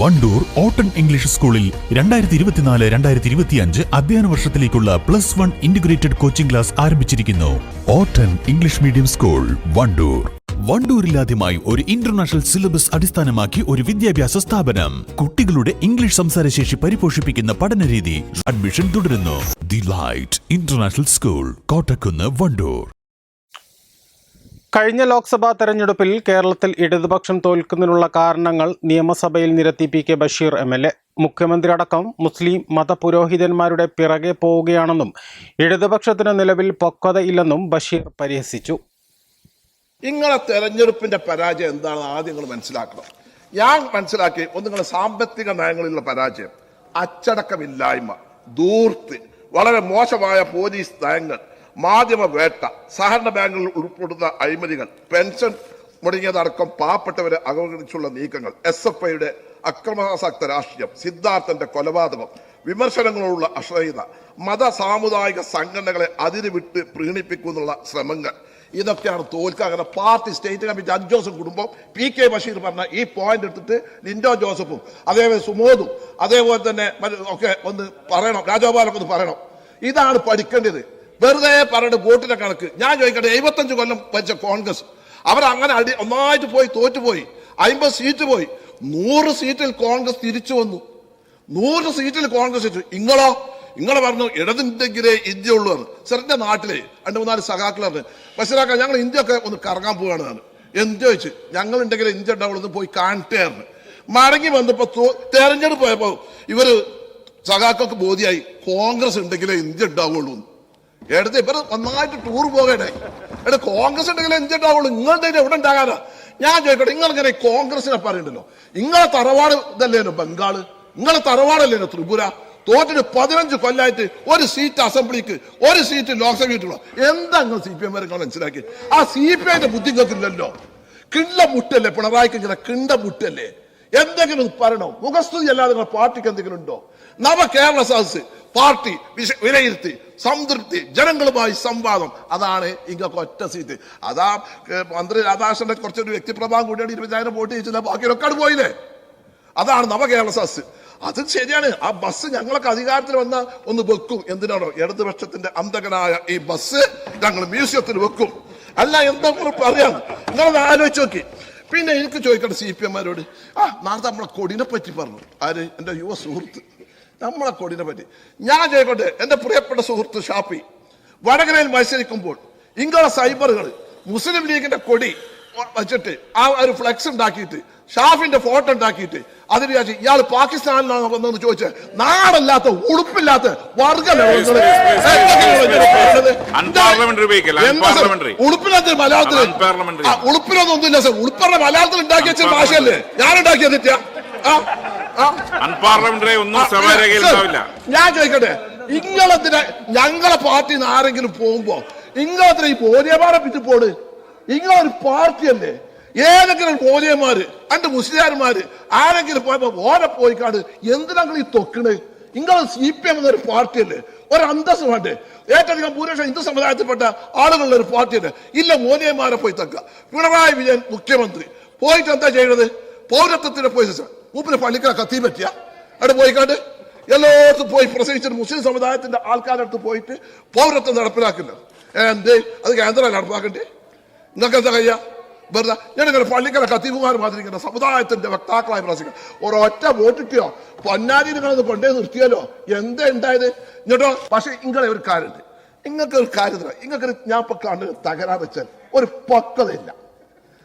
Wandoor ഓട്ടൺ English സ്കൂളിൽ രണ്ടായിരത്തി ഇരുപത്തിനാല് രണ്ടായിരത്തി ഇരുപത്തിയഞ്ച് അധ്യയന വർഷത്തിലേക്കുള്ള plus one integrated coaching class ആരംഭിച്ചിരിക്കുന്നു. ഓട്ടൺ ഇംഗ്ലീഷ് മീഡിയം സ്കൂൾ വണ്ടൂർ. വണ്ടൂരിലാദ്യമായി ഒരു ഇന്റർനാഷണൽ സിലബസ് അടിസ്ഥാനമാക്കി ഒരു വിദ്യാഭ്യാസ സ്ഥാപനം. കുട്ടികളുടെ ഇംഗ്ലീഷ് സംസാരശേഷി പരിപോഷിപ്പിക്കുന്ന പഠനരീതി അഡ്മിഷൻ തുടരുന്നു. The light international school Kottakkunnu Wandoor. കഴിഞ്ഞ ലോക്സഭാ തെരഞ്ഞെടുപ്പിൽ കേരളത്തിൽ ഇടതുപക്ഷം തോൽക്കുന്നതിനുള്ള കാരണങ്ങൾ നിയമസഭയിൽ നിരത്തി P K Basheer M L A. മുഖ്യമന്ത്രി അടക്കം മുസ്ലിം മതപുരോഹിതന്മാരുടെ പിറകെ പോവുകയാണെന്നും ഇടതുപക്ഷത്തിന് നിലവിൽ പക്വതയില്ലെന്നും ബഷീർ പരിഹസിച്ചു. നിങ്ങളെ തെരഞ്ഞെടുപ്പിന്റെ പരാജയം എന്താണെന്ന് ആദ്യം നിങ്ങൾ മനസ്സിലാക്കണം. ഞാൻ മനസ്സിലാക്കി ഒന്ന് നിങ്ങളുടെ സാമ്പത്തിക നയങ്ങളിലുള്ള പരാജയം അച്ചടക്കമില്ലായ്മ ദൂർത്ത് വളരെ മോശമായ പോലീസ് നയങ്ങൾ മാധ്യമ വേട്ട സഹകരണ ബാങ്കുകളിൽ ഉൾപ്പെടുന്ന അഴിമതികൾ പെൻഷൻ മുടങ്ങിയതടക്കം പാവപ്പെട്ടവരെ അവഗണിച്ചുള്ള നീക്കങ്ങൾ എസ് എഫ് ഐയുടെ അക്രമാസക്ത രാഷ്ട്രീയം സിദ്ധാർത്ഥന്റെ കൊലപാതകം വിമർശനങ്ങളോടുള്ള അശ്രയത മത സാമുദായിക സംഘടനകളെ അതിര് വിട്ട് പ്രീണിപ്പിക്കുന്നുള്ള ശ്രമങ്ങൾ. ഇതൊക്കെയാണ് തോൽക്കുക അങ്ങനെ പാർട്ടി സ്റ്റേറ്റ് കമ്മിറ്റി അഞ്ചോസം കുടുംബം പി കെ ബഷീർ പറഞ്ഞ ഈ പോയിന്റ് എടുത്തിട്ട് ലിൻഡോ ജോസഫും അതേപോലെ സുമോദും അതേപോലെ തന്നെ ഒക്കെ ഒന്ന് പറയണം. രാജഗോപാലൊക്കെ ഒന്ന് പറയണം. ഇതാണ് പഠിക്കേണ്ടത്. വെറുതെ പറഞ്ഞിട്ട് വോട്ടിന്റെ കണക്ക്. ഞാൻ ചോദിക്കട്ടെ എഴുപത്തഞ്ച് കൊല്ലം വെച്ച കോൺഗ്രസ് അവർ അങ്ങനെ അടി ഒന്നായിട്ട് പോയി തോറ്റുപോയി അമ്പത് സീറ്റ് പോയി. നൂറ് സീറ്റിൽ കോൺഗ്രസ് തിരിച്ചു വന്നു. നൂറ് സീറ്റിൽ കോൺഗ്രസ് തിരിച്ചു. ഇങ്ങളോ ഇങ്ങളെ പറഞ്ഞു ഇടതുണ്ടെങ്കിലേ ഇന്ത്യ ഉള്ളൂ എന്ന്. സാറിന്റെ നാട്ടിലെ രണ്ട് മൂന്നാൽ സഖാക്കളാണ് ബഷീറാക്ക ഞങ്ങൾ ഇന്ത്യ ഒക്കെ ഒന്ന് കറങ്ങാൻ പോവാണ് ഞാൻ എന്ത് ചോദിച്ചു? ഞങ്ങൾ ഉണ്ടെങ്കിലേ ഇന്ത്യ ഉണ്ടാവുള്ളൂ പോയി കാണട്ടെയായിരുന്നു മടങ്ങി വന്നപ്പോ തോ- തെരഞ്ഞെടുപ്പ് പോയപ്പോ ഇവർ സഖാക്കൾക്ക് ബോധ്യായി കോൺഗ്രസ് ഉണ്ടെങ്കിലേ ഇന്ത്യ ഉണ്ടാവുള്ളൂ എടുത്ത് ഇവർ നന്നായിട്ട് ടൂർ പോകണേ എടാ കോൺഗ്രസ് ഉണ്ടെങ്കിൽ എന്തുണ്ടാവുള്ളൂ നിങ്ങളുടെ എവിടെ ഉണ്ടാകാനാ? ഞാൻ ചോദിക്കട്ടെ നിങ്ങളിങ്ങനെ കോൺഗ്രസിനെ പറയണ്ടല്ലോ നിങ്ങളെ തറവാട് ഇതല്ലേനോ ബംഗാൾ? നിങ്ങളെ തറവാടല്ലേനോ ത്രിപുര? തോറ്റിട്ട് പതിനഞ്ച് കൊല്ലായിട്ട് ഒരു സീറ്റ് അസംബ്ലിക്ക് ഒരു സീറ്റ് ലോക്സഭയ്ക്കുള്ള എന്താ നിങ്ങൾ സി പി എം വരെ മനസ്സിലാക്കി ആ സി പി ഐന്റെ ബുദ്ധി നിങ്ങൾക്കില്ലല്ലോ. കിണ്ട മുട്ടല്ലേ പിണറായിക്ക് ഇങ്ങനെ കിണ്ട മുട്ടല്ലേ എന്തെങ്കിലും പറയണോ? മുഖസ്തുതി അല്ലാതെ നിങ്ങളുടെ പാർട്ടിക്ക് എന്തെങ്കിലും ഉണ്ടോ? നവ കേരള സദസ് പാർട്ടി വിലയിരുത്തി സംതൃപ്തി ജനങ്ങളുമായി സംവാദം. അതാണ് ഇങ്ങൊക്കെ ഒറ്റ സീറ്റ്. അതാ മന്ത്രി രാധാകൃഷ്ണന്റെ കുറച്ചൊരു വ്യക്തിപ്രഭാവം കൂടിയാണ് ഇരുപതിനായിരം വോട്ട് ചെയ്യിച്ചില്ല ബാക്കിയൊക്കെ പോയില്ലേ? അതാണ് നവകേരള സസ് അത് ശരിയാണ്. ആ ബസ് ഞങ്ങളൊക്കെ അധികാരത്തിൽ വന്ന ഒന്ന് വെക്കും. എന്തിനാണോ? ഇടതുപക്ഷത്തിന്റെ അന്തകനായ ഈ ബസ് ഞങ്ങൾ മ്യൂസിയത്തിൽ വെക്കും. അല്ല എന്താ അറിയാം നിങ്ങളത് ആലോചിച്ച് നോക്കി. പിന്നെ എനിക്ക് ചോദിക്കട്ടെ സി പി എമ്മാരോട് ആ നാളെ നമ്മളെ കൊടിനെ പറ്റി പറഞ്ഞു. ആര്? എന്റെ യുവ സുഹൃത്ത്. നമ്മളെ കൊടിനെ പറ്റി. ഞാൻ ചെയ്യട്ടെ എന്റെ പ്രിയപ്പെട്ട സുഹൃത്ത് ഷാപ്പി വടകരയിൽ മത്സരിക്കുമ്പോൾ ഇങ്ങളെ സൈബറുകൾ മുസ്ലിം ലീഗിന്റെ കൊടി വെച്ചിട്ട് ആ ഒരു ഫ്ലെക്സ് ഉണ്ടാക്കിയിട്ട് ഷാഫിന്റെ ഫോട്ടോ ഉണ്ടാക്കിയിട്ട് അതിന് വിചാരിച്ചു ഇയാൾ പാകിസ്ഥാനിലാണ് വന്നതെന്ന് ചോദിച്ച് നാടല്ലാത്ത ഉടുപ്പില്ലാത്ത. ഉടുപ്പിനകത്ത് മലയാളത്തിൽ ഉളുപ്പിനൊന്നും ഒന്നുമില്ല സർ. ഉളുപ്പറ മലയാളത്തിൽ ഉണ്ടാക്കിയ ഭാഷയല്ലേ? ഞാൻ ഉണ്ടാക്കിയ തെറ്റാ. അൺപാർലമെന്ററി ഒന്നും ആ, സഭാരേഖയിൽ ഉണ്ടാവില്ല. ഞാൻ ചോദിക്കട്ടെ ഇങ്ങളത്തിന് ഞങ്ങളെ പാർട്ടി നിന്ന് ആരെങ്കിലും പോകുമ്പോ ഇങ്ങളത്തിന് ഈ പോലിയമാരെ പിറ്റി പോട് ഇങ്ങളൊരു പാർട്ടിയല്ലേ? ഏതെങ്കിലും പോലിയന്മാര് അന്റെ മുസ്ലിയാർമാര് ആരെങ്കിലും പോയപ്പോ ഓരെ പോയിക്കാട് എന്തിനാ ഈ തൊക്കണ്? നിങ്ങൾ സി പി എം എന്നൊരു പാർട്ടിയല്ലേ? ഒരു അന്തസ് വേണ്ടേ? ഏറ്റവും ഭൂരിപക്ഷം ഹിന്ദു സമുദായത്തിൽപ്പെട്ട ആളുകളുടെ ഒരു പാർട്ടിയല്ലേ? ഇല്ല മോനിയന്മാരെ പോയി തക്ക. പിണറായി വിജയൻ മുഖ്യമന്ത്രി. പോയിട്ട് എന്താ ചെയ്യുന്നത് പൗരത്വത്തിന് പോയി മൂപ്പിന് പള്ളിക്കാ കത്തി പറ്റിയ. അവിടെ പോയിക്കാണ്ട് എല്ലായിടത്തും പോയി പ്രസംഗിച്ചിട്ട് മുസ്ലിം സമുദായത്തിന്റെ ആൾക്കാരുടെ അടുത്ത് പോയിട്ട് പൗരത്വം നടപ്പിലാക്കുന്നത്. എന്തേ? അത് കേന്ദ്രം നടപ്പാക്കണ്ടേ? നിങ്ങൾക്ക് എന്താ കഴിയാ വെറുതെ ഞാനിങ്ങനെ പള്ളിക്കര കത്തീഫുമാർ മാതിരി ഇങ്ങനെ സമുദായത്തിന്റെ വക്താക്കളായി പ്രസംഗിക്കുക ഒരൊറ്റ വോട്ടിട്ടോ പൊന്നാരി നിങ്ങളത് കൊണ്ടേ നിർത്തിയാലോ? എന്താ ഉണ്ടായത്? എന്നിട്ടോ പക്ഷെ ഇങ്ങളെ ഒരു കാര്യമുണ്ട്. നിങ്ങൾക്ക് ഒരു കാര്യം നിങ്ങൾക്ക് ഞാൻ ഇപ്പൊ കണ്ട് തകരാറ് വെച്ചാൽ ഒരു പക്വതയില്ല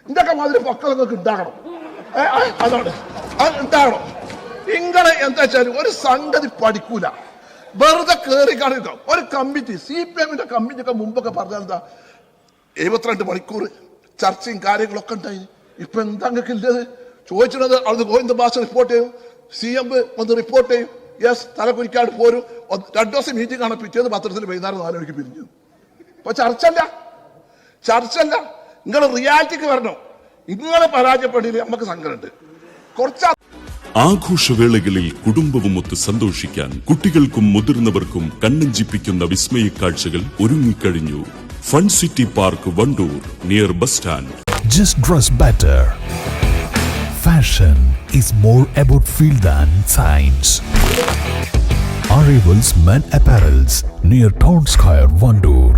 ഇതൊക്കെ മാതിരി പക്വത നിങ്ങൾക്ക് ഉണ്ടാകണം. അതാണ്. ഉണ്ടാകണം നിങ്ങളെ എന്താ വെച്ചാൽ ഒരു സംഗതി പഠിക്കൂല. വെറുതെ കയറി കാണിട്ടോ ഒരു കമ്മിറ്റി സി പി എമ്മിന്റെ കമ്മിറ്റി ഒക്കെ മുമ്പൊക്കെ പറഞ്ഞാൽ എന്താ? എഴുപത്തിരണ്ട് മണിക്കൂർ ചർച്ചയും കാര്യങ്ങളൊക്കെ ഉണ്ടായി. ഇപ്പൊ എന്താ നിങ്ങൾക്ക് ഇല്ലത്? ചോദിച്ചിരുന്നത് അവിടുന്ന് ഗോവിന്ദ ഭാഷ റിപ്പോർട്ട് ചെയ്യും. സി എം വന്ന് റിപ്പോർട്ട് ചെയ്യും. യെസ് തലകുരിക്കാട് പോരും. രണ്ടു ദിവസം മീറ്റിംഗ് ആണ്. പിറ്റേന്ന് പത്രത്തിൽ വൈകുന്നേരം നാല് മണിക്ക് പിരിഞ്ഞു. അപ്പൊ ചർച്ചല്ല ചർച്ചല്ല നിങ്ങൾ റിയാലിറ്റിക്ക് വരണം? നിങ്ങളെ പരാജയപ്പെടില്ല നമുക്ക് സങ്കടമുണ്ട്. കുറച്ച് ആഘോഷവേളകളിൽ കുടുംബവുമൊത്ത് സന്തോഷിക്കാൻ കുട്ടികൾക്കും മുതിർന്നവർക്കും കണ്ണഞ്ചിപ്പിക്കുന്ന വിസ്മയ കാഴ്ചകൾ ഒരുങ്ങിക്കഴിഞ്ഞു. Fun city park Wandoor near bus stand. Just dress better fashion is more about feel than science Arrivals Men Apparels near Town Square, Vandoor.